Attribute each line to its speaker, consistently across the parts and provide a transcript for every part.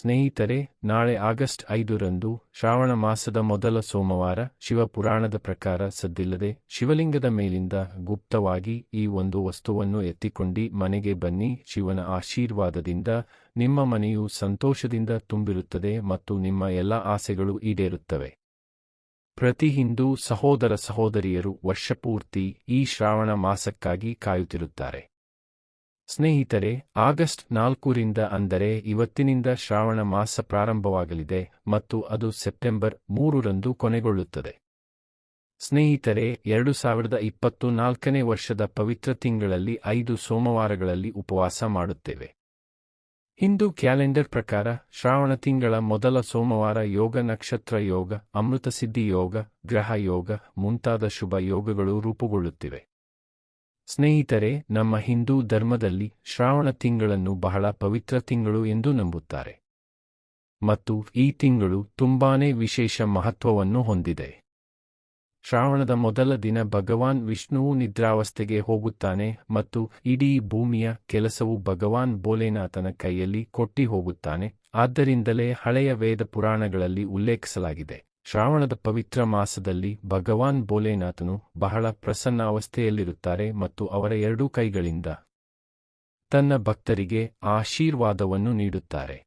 Speaker 1: ಸ್ನೇಹಿತರೆ, ನಾಳೆ ಆಗಸ್ಟ್ ಐದರಂದು ಶ್ರಾವಣ ಮಾಸದ ಮೊದಲ ಸೋಮವಾರ ಶಿವಪುರಾಣದ ಪ್ರಕಾರ ಸದ್ದಿಲ್ಲದೆ ಶಿವಲಿಂಗದ ಮೇಲಿಂದ ಗುಪ್ತವಾಗಿ ಈ ಒಂದು ವಸ್ತುವನ್ನು ಎತ್ತಿಕೊಂಡು ಮನೆಗೆ ಬನ್ನಿ, ಶಿವನ ಆಶೀರ್ವಾದದಿಂದ ನಿಮ್ಮ ಮನೆಯು ಸಂತೋಷದಿಂದ ತುಂಬಿರುತ್ತದೆ ಮತ್ತು ನಿಮ್ಮ ಎಲ್ಲ ಆಸೆಗಳು ಈಡೇರುತ್ತವೆ. ಪ್ರತಿ ಹಿಂದೂ ಸಹೋದರ ಸಹೋದರಿಯರು ವರ್ಷಪೂರ್ತಿ ಈ ಶ್ರಾವಣ ಮಾಸಕ್ಕಾಗಿ ಕಾಯುತ್ತಿರುತ್ತಾರೆ. ಸ್ನೇಹಿತರೆ, ಆಗಸ್ಟ್ ನಾಲ್ಕರಿಂದ ಅಂದರೆ ಇವತ್ತಿನಿಂದ ಶ್ರಾವಣ ಮಾಸ ಪ್ರಾರಂಭವಾಗಲಿದೆ ಮತ್ತು ಅದು ಸೆಪ್ಟೆಂಬರ್ ಮೂರರಂದು ಕೊನೆಗೊಳ್ಳುತ್ತದೆ. ಸ್ನೇಹಿತರೆ, ಎರಡು ಸಾವಿರದ ಇಪ್ಪತ್ತು ನಾಲ್ಕನೇ ವರ್ಷದ ಪವಿತ್ರ ತಿಂಗಳಲ್ಲಿ ಐದು ಸೋಮವಾರಗಳಲ್ಲಿ ಉಪವಾಸ ಮಾಡುತ್ತೇವೆ. ಹಿಂದೂ ಕ್ಯಾಲೆಂಡರ್ ಪ್ರಕಾರ ಶ್ರಾವಣ ತಿಂಗಳ ಮೊದಲ ಸೋಮವಾರ ಯೋಗ ನಕ್ಷತ್ರ ಯೋಗ, ಅಮೃತಸಿದ್ಧಿ ಯೋಗ, ಗ್ರಹ ಯೋಗ ಮುಂತಾದ ಶುಭ ಯೋಗಗಳು ರೂಪುಗೊಳ್ಳುತ್ತಿವೆ. ಸ್ನೇಹಿತರೆ, ನಮ್ಮ ಹಿಂದೂ ಧರ್ಮದಲ್ಲಿ ಶ್ರಾವಣ ತಿಂಗಳನ್ನು ಬಹಳ ಪವಿತ್ರ ತಿಂಗಳು ಎಂದು ನಂಬುತ್ತಾರೆ. ಮತ್ತು ಈ ತಿಂಗಳು ತುಂಬಾನೇ ವಿಶೇಷ ಮಹತ್ವವನ್ನು ಹೊಂದಿದೆ. ಶ್ರಾವಣದ ಮೊದಲ ದಿನ ಭಗವಾನ್ ವಿಷ್ಣುವು ನಿದ್ರಾವಸ್ಥೆಗೆ ಹೋಗುತ್ತಾನೆ ಮತ್ತು ಇಡೀ ಭೂಮಿಯ ಕೆಲಸವು ಭಗವಾನ್ ಬೋಲೆನಾಥನ ಕೈಯಲ್ಲಿ ಕೊಟ್ಟಿ ಹೋಗುತ್ತಾನೆ ಆದ್ದರಿಂದಲೇ ಹಳೆಯ ವೇದ ಪುರಾಣಗಳಲ್ಲಿ ಉಲ್ಲೇಖಿಸಲಾಗಿದೆ. ಶ್ರಾವಣದ ಪವಿತ್ರ ಮಾಸದಲ್ಲಿ ಭಗವಾನ್ ಭೋಲೆನಾಥನು ಬಹಳ ಪ್ರಸನ್ನ ಅವಸ್ಥೆಯಲ್ಲಿರುತ್ತಾರೆ ಮತ್ತು ಅವರ ಎರಡೂ ಕೈಗಳಿಂದ ತನ್ನ ಭಕ್ತರಿಗೆ ಆಶೀರ್ವಾದವನ್ನು ನೀಡುತ್ತಾರೆ.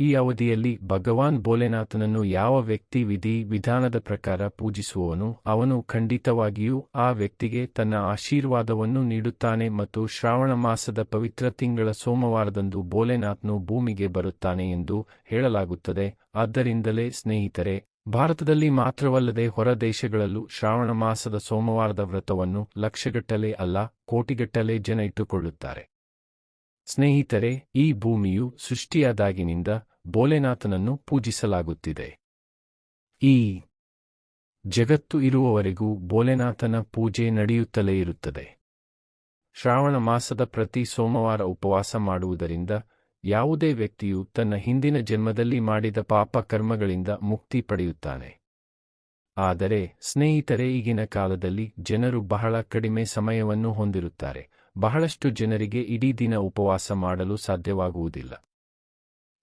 Speaker 1: ಈ ಅವಧಿಯಲ್ಲಿ ಭಗವಾನ್ ಭೋಲೆನಾಥನನ್ನು ಯಾವ ವ್ಯಕ್ತಿ ವಿಧಿ ವಿಧಾನದ ಪ್ರಕಾರ ಪೂಜಿಸುವವನು ಅವನು ಖಂಡಿತವಾಗಿಯೂ ಆ ವ್ಯಕ್ತಿಗೆ ತನ್ನ ಆಶೀರ್ವಾದವನ್ನು ನೀಡುತ್ತಾನೆ ಮತ್ತು ಶ್ರಾವಣ ಮಾಸದ ಪವಿತ್ರ ತಿಂಗಳ ಸೋಮವಾರದಂದು ಭೋಲೆನಾಥನು ಭೂಮಿಗೆ ಬರುತ್ತಾನೆ ಎಂದು ಹೇಳಲಾಗುತ್ತದೆ. ಆದ್ದರಿಂದಲೇ ಸ್ನೇಹಿತರೆ ಭಾರತದಲ್ಲಿ ಮಾತ್ರವಲ್ಲದೆ ಹೊರ ದೇಶಗಳಲ್ಲೂ ಶ್ರಾವಣ ಮಾಸದ ಸೋಮವಾರದ ವ್ರತವನ್ನು ಲಕ್ಷಗಟ್ಟಲೆ ಅಲ್ಲ, ಕೋಟಿಗಟ್ಟಲೆ ಜನ ಇಟ್ಟುಕೊಳ್ಳುತ್ತಾರೆ. ಸ್ನೇಹಿತರೆ, ಈ ಭೂಮಿಯು ಸೃಷ್ಟಿಯಾದಾಗಿನಿಂದ ಬೋಲೆನಾಥನನ್ನು ಪೂಜಿಸಲಾಗುತ್ತಿದೆ. ಈ ಜಗತ್ತು ಇರುವವರೆಗೂ ಬೋಲೆನಾಥನ ಪೂಜೆ ನಡೆಯುತ್ತಲೇ ಇರುತ್ತದೆ. ಶ್ರಾವಣ ಮಾಸದ ಪ್ರತಿ ಸೋಮವಾರ ಉಪವಾಸ ಮಾಡುವುದರಿಂದ ಯಾವುದೇ ವ್ಯಕ್ತಿಯು ತನ್ನ ಹಿಂದಿನ ಜನ್ಮದಲ್ಲಿ ಮಾಡಿದ ಪಾಪ ಕರ್ಮಗಳಿಂದ ಮುಕ್ತಿ ಪಡೆಯುತ್ತಾನೆ. ಆದರೆ ಸ್ನೇಹಿತರೆ, ಈಗಿನ ಕಾಲದಲ್ಲಿ ಜನರು ಬಹಳ ಕಡಿಮೆ ಸಮಯವನ್ನು ಹೊಂದಿರುತ್ತಾರೆ. ಬಹಳಷ್ಟು ಜನರಿಗೆ ಇಡೀ ದಿನ ಉಪವಾಸ ಮಾಡಲು ಸಾಧ್ಯವಾಗುವುದಿಲ್ಲ.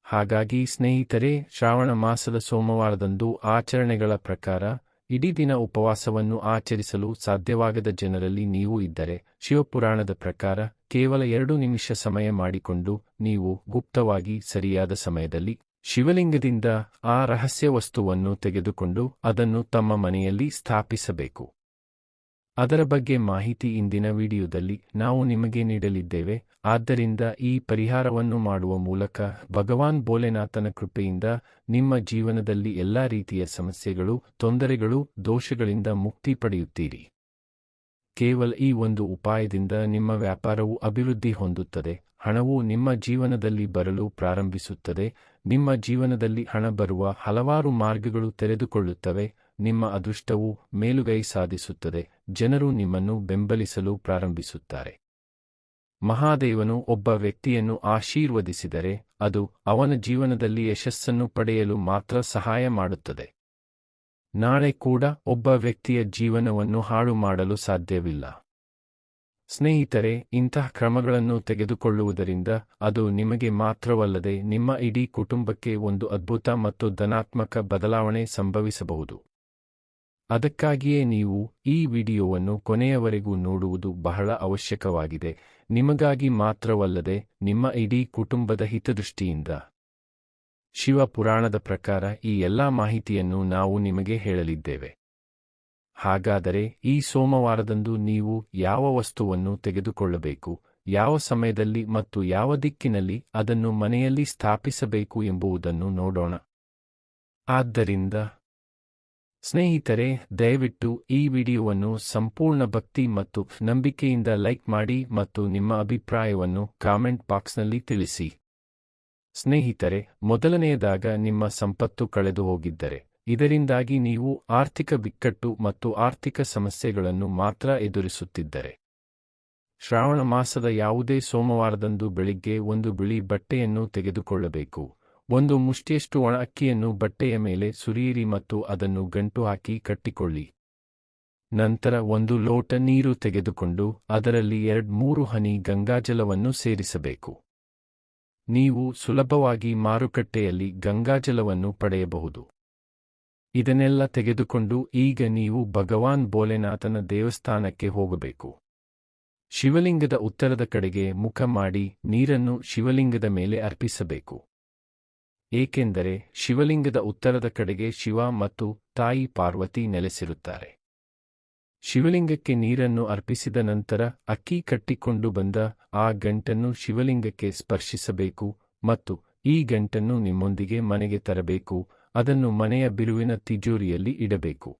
Speaker 1: ಹಾಗಾಗಿ ಸ್ನೇಹಿತರೇ, ಶ್ರಾವಣ ಮಾಸದ ಸೋಮವಾರದಂದು ಆಚರಣೆಗಳ ಪ್ರಕಾರ ಇಡೀ ದಿನ ಉಪವಾಸವನ್ನು ಆಚರಿಸಲು ಸಾಧ್ಯವಾಗದ ಜನರಲ್ಲಿ ನೀವು ಇದ್ದರೆ ಶಿವಪುರಾಣದ ಪ್ರಕಾರ ಕೇವಲ ಎರಡು ನಿಮಿಷ ಸಮಯ ಮಾಡಿಕೊಂಡು ನೀವು ಗುಪ್ತವಾಗಿ ಸರಿಯಾದ ಸಮಯದಲ್ಲಿ ಶಿವಲಿಂಗದಿಂದ ಆ ರಹಸ್ಯ ವಸ್ತುವನ್ನು ತೆಗೆದುಕೊಂಡು ಅದನ್ನು ತಮ್ಮ ಮನೆಯಲ್ಲಿ ಸ್ಥಾಪಿಸಬೇಕು. ಅದರ ಬಗ್ಗೆ ಮಾಹಿತಿ ಇಂದಿನ ವಿಡಿಯೋದಲ್ಲಿ ನಾವು ನಿಮಗೆ ನೀಡಲಿದ್ದೇವೆ. ಆದ್ದರಿಂದ ಈ ಪರಿಹಾರವನ್ನು ಮಾಡುವ ಮೂಲಕ ಭಗವಾನ್ ಭೋಲೆನಾಥನ ಕೃಪೆಯಿಂದ ನಿಮ್ಮ ಜೀವನದಲ್ಲಿ ಎಲ್ಲಾ ರೀತಿಯ ಸಮಸ್ಯೆಗಳು, ತೊಂದರೆಗಳು, ದೋಷಗಳಿಂದ ಮುಕ್ತಿ ಪಡೆಯುತ್ತೀರಿ. ಕೇವಲ ಈ ಒಂದು ಉಪಾಯದಿಂದ ನಿಮ್ಮ ವ್ಯಾಪಾರವು ಅಭಿವೃದ್ಧಿ ಹೊಂದುತ್ತದೆ, ಹಣವು ನಿಮ್ಮ ಜೀವನದಲ್ಲಿ ಬರಲು ಪ್ರಾರಂಭಿಸುತ್ತದೆ, ನಿಮ್ಮ ಜೀವನದಲ್ಲಿ ಹಣ ಬರುವ ಹಲವಾರು ಮಾರ್ಗಗಳು ತೆರೆದುಕೊಳ್ಳುತ್ತವೆ, ನಿಮ್ಮ ಅದೃಷ್ಟವು ಮೇಲುಗೈ ಸಾಧಿಸುತ್ತದೆ, ಜನರು ನಿಮ್ಮನ್ನು ಬೆಂಬಲಿಸಲು ಪ್ರಾರಂಭಿಸುತ್ತಾರೆ. ಮಹಾದೇವನು ಒಬ್ಬ ವ್ಯಕ್ತಿಯನ್ನು ಆಶೀರ್ವದಿಸಿದರೆ ಅದು ಅವನ ಜೀವನದಲ್ಲಿ ಯಶಸ್ಸನ್ನು ಪಡೆಯಲು ಮಾತ್ರ ಸಹಾಯ ಮಾಡುತ್ತದೆ. ನಾಳೆ ಕೂಡ ಒಬ್ಬ ವ್ಯಕ್ತಿಯ ಜೀವನವನ್ನು ಹಾಳು ಮಾಡಲು ಸಾಧ್ಯವಿಲ್ಲ. ಸ್ನೇಹಿತರೆ, ಇಂತಹ ಕ್ರಮಗಳನ್ನು ತೆಗೆದುಕೊಳ್ಳುವುದರಿಂದ ಅದು ನಿಮಗೆ ಮಾತ್ರವಲ್ಲದೆ ನಿಮ್ಮ ಇಡೀ ಕುಟುಂಬಕ್ಕೆ ಒಂದು ಅದ್ಭುತ ಮತ್ತು ಧನಾತ್ಮಕ ಬದಲಾವಣೆ ಸಂಭವಿಸಬಹುದು. ಅದಕ್ಕಾಗಿಯೇ ನೀವು ಈ ವಿಡಿಯೋವನ್ನು ಕೊನೆಯವರೆಗೂ ನೋಡುವುದು ಬಹಳ ಅವಶ್ಯಕವಾಗಿದೆ. ನಿಮಗಾಗಿ ಮಾತ್ರವಲ್ಲದೆ ನಿಮ್ಮ ಇಡೀ ಕುಟುಂಬದ ಹಿತದೃಷ್ಟಿಯಿಂದ. ಶಿವ ಪುರಾಣದ ಪ್ರಕಾರ ಈ ಎಲ್ಲಾ ಮಾಹಿತಿಯನ್ನು ನಾವು ನಿಮಗೆ ಹೇಳಲಿದ್ದೇವೆ. ಹಾಗಾದರೆ ಈ ಸೋಮವಾರದಂದು ನೀವು ಯಾವ ವಸ್ತುವನ್ನು ತೆಗೆದುಕೊಳ್ಳಬೇಕು, ಯಾವ ಸಮಯದಲ್ಲಿ ಮತ್ತು ಯಾವ ದಿಕ್ಕಿನಲ್ಲಿ ಅದನ್ನು ಮನೆಯಲ್ಲಿ ಸ್ಥಾಪಿಸಬೇಕು ಎಂಬುದನ್ನು ನೋಡೋಣ. ಆದ್ದರಿಂದ ಸ್ನೇಹಿತರೆ, ದಯವಿಟ್ಟು ಈ ವಿಡಿಯೋವನ್ನು ಸಂಪೂರ್ಣ ಭಕ್ತಿ ಮತ್ತು ನಂಬಿಕೆಯಿಂದ ಲೈಕ್ ಮಾಡಿ ಮತ್ತು ನಿಮ್ಮ ಅಭಿಪ್ರಾಯವನ್ನು ಕಾಮೆಂಟ್ ಬಾಕ್ಸ್ನಲ್ಲಿ ತಿಳಿಸಿ. ಸ್ನೇಹಿತರೆ, ಮೊದಲನೆಯದಾಗ ನಿಮ್ಮ ಸಂಪತ್ತು ಕಳೆದು ಹೋಗಿದ್ದರೆ, ಇದರಿಂದಾಗಿ ನೀವು ಆರ್ಥಿಕ ಬಿಕ್ಕಟ್ಟು ಮತ್ತು ಆರ್ಥಿಕ ಸಮಸ್ಯೆಗಳನ್ನು ಮಾತ್ರ ಎದುರಿಸುತ್ತಿದ್ದರೆ. ಶ್ರಾವಣ ಮಾಸದ ಯಾವುದೇ ಸೋಮವಾರದಂದು ಬೆಳಿಗ್ಗೆ ಒಂದು ಬಿಳಿ ಬಟ್ಟೆಯನ್ನು ತೆಗೆದುಕೊಳ್ಳಬೇಕು. ಒಂದು ಮುಷ್ಟಿಯಷ್ಟು ಒಣ ಅಕ್ಕಿಯನ್ನು ಬಟ್ಟೆಯ ಮೇಲೆ ಸುರಿಯಿರಿ ಮತ್ತು ಅದನ್ನು ಗಂಟು ಹಾಕಿ ಕಟ್ಟಿಕೊಳ್ಳಿ. ನಂತರ ಒಂದು ಲೋಟ ನೀರು ತೆಗೆದುಕೊಂಡು ಅದರಲ್ಲಿ ಎರಡ್ಮೂರು ಹನಿ ಗಂಗಾಜಲವನ್ನು ಸೇರಿಸಬೇಕು. ನೀವು ಸುಲಭವಾಗಿ ಮಾರುಕಟ್ಟೆಯಲ್ಲಿ ಗಂಗಾಜಲವನ್ನು ಪಡೆಯಬಹುದು. ಇದನ್ನೆಲ್ಲ ತೆಗೆದುಕೊಂಡು ಈಗ ನೀವು ಭಗವಾನ್ ಭೋಲೆನಾಥನ ದೇವಸ್ಥಾನಕ್ಕೆ ಹೋಗಬೇಕು. ಶಿವಲಿಂಗದ ಉತ್ತರದ ಕಡೆಗೆ ಮುಖ ಮಾಡಿ ನೀರನ್ನು ಶಿವಲಿಂಗದ ಮೇಲೆ ಅರ್ಪಿಸಬೇಕು. ಏಕೆಂದರೆ ಶಿವಲಿಂಗದ ಉತ್ತರದ ಕಡೆಗೆ ಶಿವ ಮತ್ತು ತಾಯಿ ಪಾರ್ವತಿ ನೆಲೆಸಿರುತ್ತಾರೆ. ಶಿವಲಿಂಗಕ್ಕೆ ನೀರನ್ನು ಅರ್ಪಿಸಿದ ನಂತರ ಅಕ್ಕಿ ಕಟ್ಟಿಕೊಂಡು ಬಂದ ಆ ಗಂಟನ್ನು ಶಿವಲಿಂಗಕ್ಕೆ ಸ್ಪರ್ಶಿಸಬೇಕು ಮತ್ತು ಈ ಗಂಟನ್ನು ನಿಮ್ಮೊಂದಿಗೆ ಮನೆಗೆ ತರಬೇಕು, ಅದನ್ನು ಮನೆಯ ಬಿರುವಿನ ತಿಜೋರಿಯಲ್ಲಿ ಇಡಬೇಕು.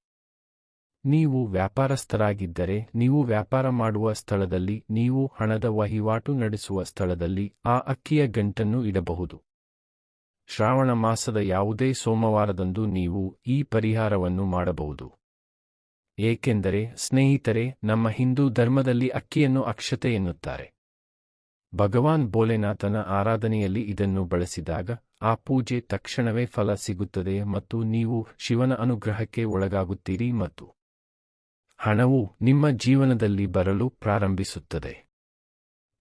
Speaker 1: ನೀವು ವ್ಯಾಪಾರಸ್ಥರಾಗಿದ್ದರೆ, ನೀವು ವ್ಯಾಪಾರ ಮಾಡುವ ಸ್ಥಳದಲ್ಲಿ, ನೀವು ಹಣದ ವಹಿವಾಟು ನಡೆಸುವ ಸ್ಥಳದಲ್ಲಿ ಆ ಅಕ್ಕಿಯ ಗಂಟನ್ನು ಇಡಬಹುದು. ಶ್ರಾವಣ ಮಾಸದ ಯಾವುದೇ ಸೋಮವಾರದಂದು ನೀವು ಈ ಪರಿಹಾರವನ್ನು ಮಾಡಬಹುದು. ಏಕೆಂದರೆ, ಸ್ನೇಹಿತರೆ, ನಮ್ಮ ಹಿಂದೂ ಧರ್ಮದಲ್ಲಿ ಅಕ್ಕಿಯನ್ನು ಅಕ್ಷತೆ ಎನ್ನುತ್ತಾರೆ. ಭಗವಾನ್ ಭೋಲೆನಾಥನ ಆರಾಧನೆಯಲ್ಲಿ ಇದನ್ನು ಬಳಸಿದಾಗ, ಆ ಪೂಜೆ ತಕ್ಷಣವೇ ಫಲ ಸಿಗುತ್ತದೆ ಮತ್ತು ನೀವು ಶಿವನ ಅನುಗ್ರಹಕ್ಕೆ ಒಳಗಾಗುತ್ತೀರಿ ಮತ್ತು ಹಣವು ನಿಮ್ಮ ಜೀವನದಲ್ಲಿ ಬರಲು ಪ್ರಾರಂಭಿಸುತ್ತದೆ.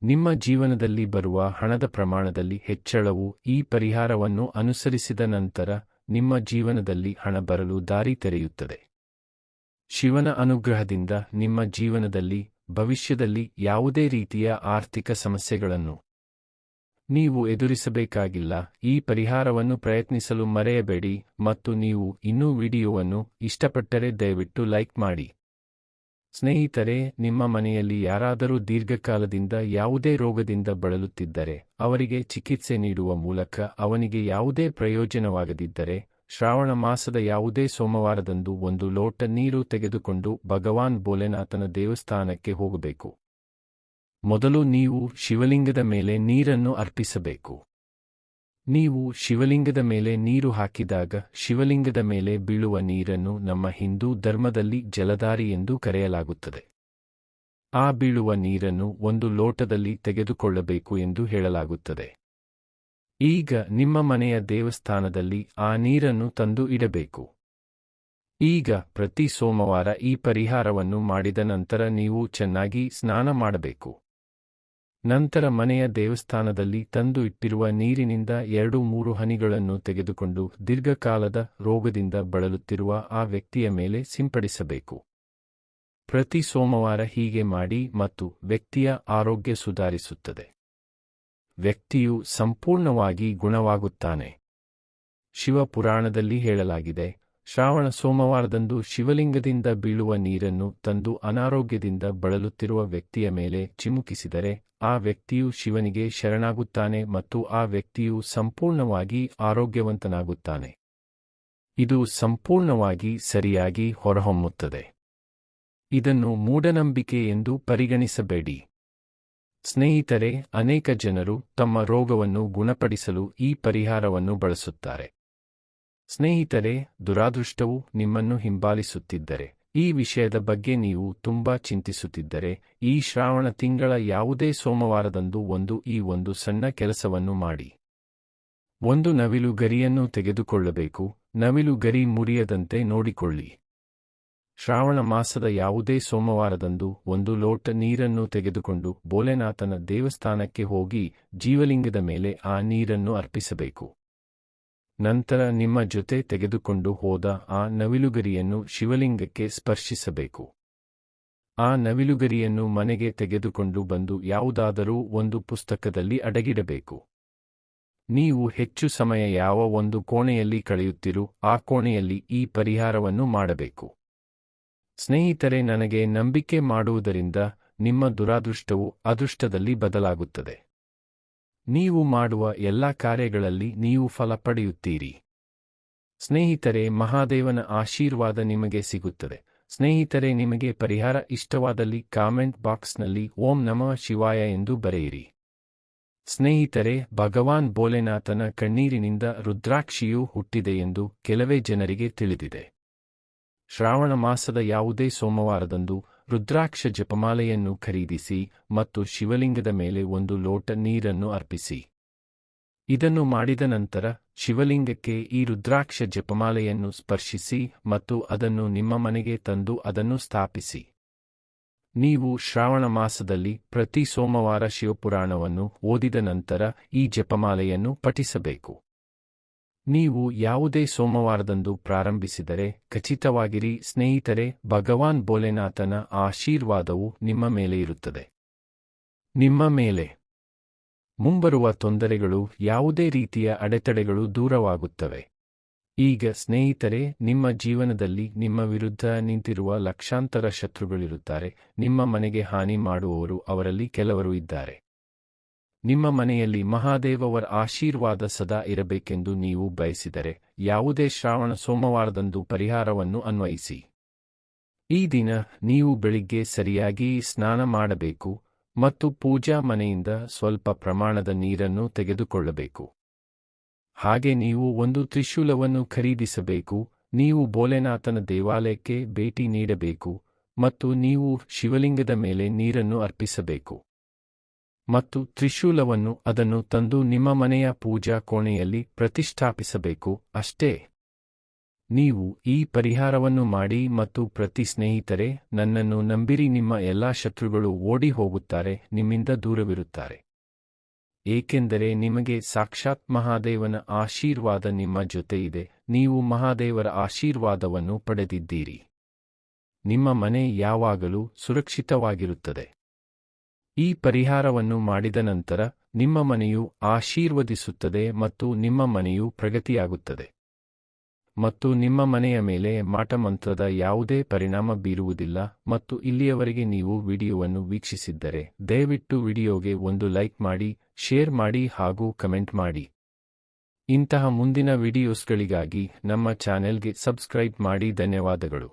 Speaker 1: ನಿಮ್ಮ ಜೀವನದಲ್ಲಿ ಬರುವ ಹಣದ ಪ್ರಮಾಣದಲ್ಲಿ ಹೆಚ್ಚಳವು ಈ ಪರಿಹಾರವನ್ನು ಅನುಸರಿಸಿದ ನಂತರ ನಿಮ್ಮ ಜೀವನದಲ್ಲಿ ಹಣ ಬರಲು ದಾರಿ ತೆರೆಯುತ್ತದೆ. ಶಿವನ ಅನುಗ್ರಹದಿಂದ ನಿಮ್ಮ ಜೀವನದಲ್ಲಿ, ಭವಿಷ್ಯದಲ್ಲಿ ಯಾವುದೇ ರೀತಿಯ ಆರ್ಥಿಕ ಸಮಸ್ಯೆಗಳನ್ನು ನೀವು ಎದುರಿಸಬೇಕಾಗಿಲ್ಲ. ಈ ಪರಿಹಾರವನ್ನು ಪ್ರಯತ್ನಿಸಲು ಮರೆಯಬೇಡಿ ಮತ್ತು ನೀವು ಇನ್ನೂ ವಿಡಿಯೋವನ್ನು ಇಷ್ಟಪಟ್ಟರೆ ದಯವಿಟ್ಟು ಲೈಕ್ ಮಾಡಿ. ಸ್ನೇಹಿತರೆ, ನಿಮ್ಮ ಮನೆಯಲ್ಲಿ ಯಾರಾದರೂ ದೀರ್ಘಕಾಲದಿಂದ ಯಾವುದೇ ರೋಗದಿಂದ ಬಳಲುತ್ತಿದ್ದರೆ, ಅವರಿಗೆ ಚಿಕಿತ್ಸೆ ನೀಡುವ ಮೂಲಕ ಅವನಿಗೆ ಯಾವುದೇ ಪ್ರಯೋಜನವಾಗದಿದ್ದರೆ, ಶ್ರಾವಣ ಮಾಸದ ಯಾವುದೇ ಸೋಮವಾರದಂದು ಒಂದು ಲೋಟ ನೀರು ತೆಗೆದುಕೊಂಡು ಭಗವಾನ್ ಭೋಲೆನಾಥನ ದೇವಸ್ಥಾನಕ್ಕೆ ಹೋಗಬೇಕು. ಮೊದಲು ನೀವು ಶಿವಲಿಂಗದ ಮೇಲೆ ನೀರನ್ನು ಅರ್ಪಿಸಬೇಕು. ನೀವು ಶಿವಲಿಂಗದ ಮೇಲೆ ನೀರು ಹಾಕಿದಾಗ ಶಿವಲಿಂಗದ ಮೇಲೆ ಬೀಳುವ ನೀರನ್ನು ನಮ್ಮ ಹಿಂದೂ ಧರ್ಮದಲ್ಲಿ ಜಲಧಾರಿ ಎಂದು ಕರೆಯಲಾಗುತ್ತದೆ. ಆ ಬೀಳುವ ನೀರನ್ನು ಒಂದು ಲೋಟದಲ್ಲಿ ತೆಗೆದುಕೊಳ್ಳಬೇಕು ಎಂದು ಹೇಳಲಾಗುತ್ತದೆ. ಈಗ ನಿಮ್ಮ ಮನೆಯ ದೇವಸ್ಥಾನದಲ್ಲಿ ಆ ನೀರನ್ನು ತಂದು ಇಡಬೇಕು. ಈಗ ಪ್ರತಿ ಸೋಮವಾರ ಈ ಪರಿಹಾರವನ್ನು ಮಾಡಿದ ನಂತರ ನೀವು ಚೆನ್ನಾಗಿ ಸ್ನಾನ ಮಾಡಬೇಕು. ನಂತರ ಮನೆಯ ದೇವಸ್ಥಾನದಲ್ಲಿ ತಂದು ಇಟ್ಟಿರುವ ನೀರಿನಿಂದ ಎರಡು ಮೂರು ಹನಿಗಳನ್ನು ತೆಗೆದುಕೊಂಡು ದೀರ್ಘಕಾಲದ ರೋಗದಿಂದ ಬಳಲುತ್ತಿರುವ ಆ ವ್ಯಕ್ತಿಯ ಮೇಲೆ ಸಿಂಪಡಿಸಬೇಕು. ಪ್ರತಿ ಸೋಮವಾರ ಹೀಗೆ ಮಾಡಿ ಮತ್ತು ವ್ಯಕ್ತಿಯ ಆರೋಗ್ಯ ಸುಧಾರಿಸುತ್ತದೆ. ವ್ಯಕ್ತಿಯು ಸಂಪೂರ್ಣವಾಗಿ ಗುಣವಾಗುತ್ತಾನೆ. ಶಿವಪುರಾಣದಲ್ಲಿ ಹೇಳಲಾಗಿದೆ, ಶ್ರಾವಣ ಸೋಮವಾರದಂದು ಶಿವಲಿಂಗದಿಂದ ಬೀಳುವ ನೀರನ್ನು ತಂದು ಅನಾರೋಗ್ಯದಿಂದ ಬಳಲುತ್ತಿರುವ ವ್ಯಕ್ತಿಯ ಮೇಲೆ ಚಿಮುಕಿಸಿದರೆ ಆ ವ್ಯಕ್ತಿಯು ಶಿವನಿಗೆ ಶರಣಾಗುತ್ತಾನೆ ಮತ್ತು ಆ ವ್ಯಕ್ತಿಯು ಸಂಪೂರ್ಣವಾಗಿ ಆರೋಗ್ಯವಂತನಾಗುತ್ತಾನೆ. ಇದು ಸಂಪೂರ್ಣವಾಗಿ ಸರಿಯಾಗಿ ಹೊರಹೊಮ್ಮುತ್ತದೆ. ಇದನ್ನು ಮೂಢನಂಬಿಕೆ ಎಂದು ಪರಿಗಣಿಸಬೇಡಿ. ಸ್ನೇಹಿತರೆ, ಅನೇಕ ಜನರು ತಮ್ಮ ರೋಗವನ್ನು ಗುಣಪಡಿಸಲು ಈ ಪರಿಹಾರವನ್ನು ಬಳಸುತ್ತಾರೆ. ಸ್ನೇಹಿತರೆ, ದುರಾದೃಷ್ಟವು ನಿಮ್ಮನ್ನು ಹಿಂಬಾಲಿಸುತ್ತಿದ್ದರೆ ಈ ವಿಷಯದ ಬಗ್ಗೆ ನೀವು ತುಂಬಾ ಚಿಂತಿಸುತ್ತಿದ್ದರೆ, ಈ ಶ್ರಾವಣ ತಿಂಗಳ ಯಾವುದೇ ಸೋಮವಾರದಂದು ಒಂದು ಈ ಒಂದು ಸಣ್ಣ ಕೆಲಸವನ್ನು ಮಾಡಿ. ಒಂದು ನವಿಲು ಗರಿಯನ್ನು ತೆಗೆದುಕೊಳ್ಳಬೇಕು, ನವಿಲು ಗರಿ ಮುರಿಯದಂತೆ ನೋಡಿಕೊಳ್ಳಿ. ಶ್ರಾವಣ ಮಾಸದ ಯಾವುದೇ ಸೋಮವಾರದಂದು ಒಂದು ಲೋಟ ನೀರನ್ನು ತೆಗೆದುಕೊಂಡು ಭೋಲೆನಾಥನ ದೇವಸ್ಥಾನಕ್ಕೆ ಹೋಗಿ ಜೀವಲಿಂಗದ ಮೇಲೆ ಆ ನೀರನ್ನು ಅರ್ಪಿಸಬೇಕು. ನಂತರ ನಿಮ್ಮ ಜೊತೆ ತೆಗೆದುಕೊಂಡು ಹೋದ ಆ ನವಿಲುಗರಿಯನ್ನು ಶಿವಲಿಂಗಕ್ಕೆ ಸ್ಪರ್ಶಿಸಬೇಕು. ಆ ನವಿಲುಗರಿಯನ್ನು ಮನೆಗೆ ತೆಗೆದುಕೊಂಡು ಬಂದು ಯಾವುದಾದರೂ ಒಂದು ಪುಸ್ತಕದಲ್ಲಿ ಅಡಗಿಡಬೇಕು. ನೀವು ಹೆಚ್ಚು ಸಮಯ ಯಾವ ಒಂದು ಕೋಣೆಯಲ್ಲಿ ಕಳೆಯುತ್ತಿರು ಆ ಕೋಣೆಯಲ್ಲಿ ಈ ಪರಿಹಾರವನ್ನು ಮಾಡಬೇಕು. ಸ್ನೇಹಿತರೆ, ನನಗೆ ನಂಬಿಕೆ ಮಾಡುವುದರಿಂದ ನಿಮ್ಮ ದುರಾದೃಷ್ಟವು ಅದೃಷ್ಟದಲ್ಲಿ ಬದಲಾಗುತ್ತದೆ. ನೀವು ಮಾಡುವ ಎಲ್ಲಾ ಕಾರ್ಯಗಳಲ್ಲಿ ನೀವು ಫಲ ಪಡೆಯುತ್ತೀರಿ. ಸ್ನೇಹಿತರೆ, ಮಹಾದೇವನ ಆಶೀರ್ವಾದ ನಿಮಗೆ ಸಿಗುತ್ತದೆ. ಸ್ನೇಹಿತರೆ, ನಿಮಗೆ ಪರಿಹಾರ ಇಷ್ಟವಾದಲ್ಲಿ ಕಾಮೆಂಟ್ ಬಾಕ್ಸ್ನಲ್ಲಿ ಓಂ ನಮಃ ಶಿವಾಯ ಎಂದು ಬರೆಯಿರಿ. ಸ್ನೇಹಿತರೆ, ಭಗವಾನ್ ಭೋಲೆನಾಥನ ಕಣ್ಣೀರಿನಿಂದ ರುದ್ರಾಕ್ಷಿಯು ಹುಟ್ಟಿದೆ ಎಂದು ಕೆಲವೇ ಜನರಿಗೆ ತಿಳಿದಿದೆ. ಶ್ರಾವಣ ಮಾಸದ ಯಾವುದೇ ಸೋಮವಾರದಂದು ರುದ್ರಾಕ್ಷ ಜಪಮಾಲೆಯನ್ನು ಖರೀದಿಸಿ ಮತ್ತು ಶಿವಲಿಂಗದ ಮೇಲೆ ಒಂದು ಲೋಟ ನೀರನ್ನು ಅರ್ಪಿಸಿ. ಇದನ್ನು ಮಾಡಿದ ನಂತರ ಶಿವಲಿಂಗಕ್ಕೆ ಈ ರುದ್ರಾಕ್ಷ ಜಪಮಾಲೆಯನ್ನು ಸ್ಪರ್ಶಿಸಿ ಮತ್ತು ಅದನ್ನು ನಿಮ್ಮ ಮನೆಗೆ ತಂದು ಅದನ್ನು ಸ್ಥಾಪಿಸಿ. ನೀವು ಶ್ರಾವಣ ಮಾಸದಲ್ಲಿ ಪ್ರತಿ ಸೋಮವಾರ ಶಿವಪುರಾಣವನ್ನು ಓದಿದ ನಂತರ ಈ ಜಪಮಾಲೆಯನ್ನು ಪಠಿಸಬೇಕು. ನೀವು ಯಾವುದೇ ಸೋಮವಾರದಂದು ಪ್ರಾರಂಭಿಸಿದರೆ, ಖಚಿತವಾಗಿರಿ ಸ್ನೇಹಿತರೆ, ಭಗವಾನ್ ಭೋಲೆನಾಥನ ಆಶೀರ್ವಾದವು ನಿಮ್ಮ ಮೇಲೆ ಇರುತ್ತದೆ. ನಿಮ್ಮ ಮೇಲೆ ಮುಂಬರುವ ತೊಂದರೆಗಳು ಯಾವುದೇ ರೀತಿಯ ಅಡೆತಡೆಗಳು ದೂರವಾಗುತ್ತವೆ. ಈಗ ಸ್ನೇಹಿತರೆ, ನಿಮ್ಮ ಜೀವನದಲ್ಲಿ ನಿಮ್ಮ ವಿರುದ್ಧ ನಿಂತಿರುವ ಲಕ್ಷಾಂತರ ಶತ್ರುಗಳಿರುತ್ತಾರೆ, ನಿಮ್ಮ ಮನೆಗೆ ಹಾನಿ ಮಾಡುವವರು ಅವರಲ್ಲಿ ಕೆಲವರು ಇದ್ದಾರೆ. ನಿಮ್ಮ ಮನೆಯಲ್ಲಿ ಮಹಾದೇವವರ ಆಶೀರ್ವಾದ ಸದಾ ಇರಬೇಕೆಂದು ನೀವು ಬಯಸಿದರೆ ಯಾವುದೇ ಶ್ರಾವಣ ಸೋಮವಾರದಂದು ಪರಿಹಾರವನ್ನು ಅನ್ವಯಿಸಿ. ಈ ದಿನ ನೀವು ಬೆಳಿಗ್ಗೆ ಸರಿಯಾಗಿ ಸ್ನಾನ ಮಾಡಬೇಕು ಮತ್ತು ಪೂಜಾ ಮನೆಯಿಂದ ಸ್ವಲ್ಪ ಪ್ರಮಾಣದ ನೀರನ್ನು ತೆಗೆದುಕೊಳ್ಳಬೇಕು. ಹಾಗೆ ನೀವು ಒಂದು ತ್ರಿಶೂಲವನ್ನು ಖರೀದಿಸಬೇಕು, ನೀವು ಭೋಲೆನಾಥನ ದೇವಾಲಯಕ್ಕೆ ಭೇಟಿ ನೀಡಬೇಕು ಮತ್ತು ನೀವು ಶಿವಲಿಂಗದ ಮೇಲೆ ನೀರನ್ನು ಅರ್ಪಿಸಬೇಕು. ಮತ್ತು ತ್ರಿಶೂಲವನ್ನು ಅದನ್ನು ತಂದು ನಿಮ್ಮ ಮನೆಯ ಪೂಜಾ ಕೋಣೆಯಲ್ಲಿ ಪ್ರತಿಷ್ಠಾಪಿಸಬೇಕು, ಅಷ್ಟೇ. ನೀವು ಈ ಪರಿಹಾರವನ್ನು ಮಾಡಿ ಮತ್ತು ಪ್ರತಿ ಸ್ನೇಹಿತರೆ, ನನ್ನನ್ನು ನಂಬಿರಿ, ನಿಮ್ಮ ಎಲ್ಲಾ ಶತ್ರುಗಳು ಓಡಿ ಹೋಗುತ್ತಾರೆ ನಿಮ್ಮಿಂದ ದೂರವಿರುತ್ತಾರೆ. ಏಕೆಂದರೆ ನಿಮಗೆ ಸಾಕ್ಷಾತ್ ಮಹಾದೇವನ ಆಶೀರ್ವಾದ ನಿಮ್ಮ ಜೊತೆ ಇದೆ, ನೀವು ಮಹಾದೇವರ ಆಶೀರ್ವಾದವನ್ನು ಪಡೆದಿದ್ದೀರಿ. ನಿಮ್ಮ ಮನೆ ಯಾವಾಗಲೂ ಸುರಕ್ಷಿತವಾಗಿರುತ್ತದೆ. ಈ ಪರಿಹಾರವನ್ನು ಮಾಡಿದ ನಂತರ ನಿಮ್ಮ ಮನೆಯು ಆಶೀರ್ವದಿಸುತ್ತದೆ ಮತ್ತು ನಿಮ್ಮ ಮನೆಯು ಪ್ರಗತಿಯಾಗುತ್ತದೆ. ಮತ್ತು ನಿಮ್ಮ ಮನೆಯ ಮೇಲೆ ಮಾಟಮಂತ್ರದ ಯಾವುದೇ ಪರಿಣಾಮ ಬೀರುವುದಿಲ್ಲ ಮತ್ತು ಇಲ್ಲಿಯವರೆಗೆ ನೀವು ವಿಡಿಯೋವನ್ನು ವೀಕ್ಷಿಸಿದ್ದರೆ ದಯವಿಟ್ಟು ವಿಡಿಯೋಗೆ ಒಂದು ಲೈಕ್ ಮಾಡಿ, ಶೇರ್ ಮಾಡಿ ಹಾಗೂ ಕಮೆಂಟ್ ಮಾಡಿ. ಇಂತಹ ಮುಂದಿನ ವಿಡಿಯೋಸ್ಗಳಿಗಾಗಿ ನಮ್ಮ ಚಾನೆಲ್ಗೆ ಸಬ್ಸ್ಕ್ರೈಬ್ ಮಾಡಿ, ಧನ್ಯವಾದಗಳು.